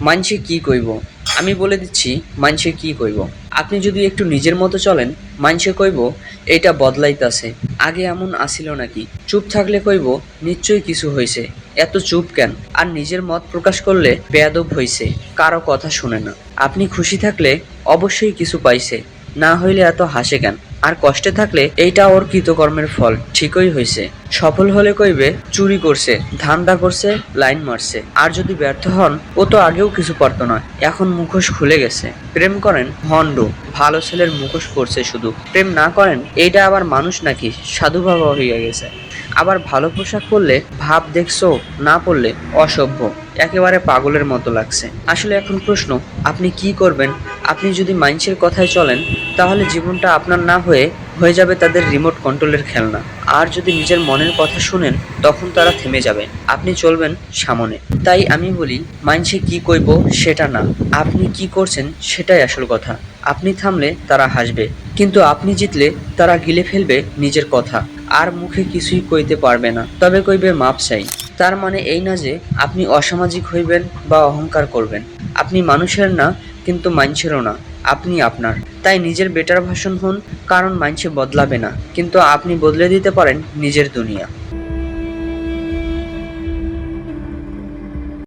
মানছে কি কইব? আমি বলে দিচ্ছি মানছে কি কইব? আপনি যদি একটু নিজের মতো চলেন মানছে কইব এটা বদলাইতাছে। আগে এমন আসিল নাকি? চুপ থাকলে কইব, নিশ্চয়ই কিছু হয়েছে এত চুপ কেন? আর নিজের মত প্রকাশ করলে বেয়াদব হইছে। কারও কথা শুনে না। আপনি খুশি থাকলে অবশ্যই কিছু পাইছে। না হইলে এত হাসে কেন? আর কষ্টে থাকলে এইটা ওর কৃতকর্মের ফল। ঠিকই হয়েছে সফল হলে কইবে, চুরি করছে, ধান্দা করছে, লাইন মারছে। আর যদি ব্যর্থ হন, ও তো আগেও কিছু পারতো না। এখন মুখোশ খুলে গেছে। প্রেম করেন হন্ড ভালো ছেলের মুখোশ পড়ছে শুধু। প্রেম না করেন, এইটা আবার মানুষ নাকি? সাধু বাবা হইয়া গেছে। আবার ভালো পোশাক পরলে, ভাব দেখছ, না পড়লে অসভ্য। একেবারে পাগলের মতো লাগছে। আসলে এখন প্রশ্ন, আপনি কি করবেন? আপনি যদি মাইন্সের কথায় চলেন তাহলে জীবনটা আপনার না হয়ে হয়ে যাবে তাদের রিমোট কন্ট্রোলের খেলনা। আর যদি নিজের মনের কথা শুনেন, তখন তারা থেমে যাবে। আপনি চলবেন সামনে। তাই আমি বলি মাইন্সে কি কইব সেটা না। আপনি কি করছেন, সেটাই আসল কথা। আপনি থামলে তারা হাসবে। কিন্তু আপনি জিতলে তারা গিলে ফেলবে নিজের কথা। আর মুখে কিছুই কইতে পারবে না। তবে কইবে, মাপ চাই। তার মানে এই না যে, আপনি অসামাজিক হইবেন বা অহংকার করবেন। আপনি মানুষের না, কিন্তু মানুষেরও না। আপনি আপনার। তাই নিজের বেটার ভাষণ হন, কারণ মানুষে বদলাবে না। কিন্তু আপনি বদলে দিতে পারেন নিজের দুনিয়া।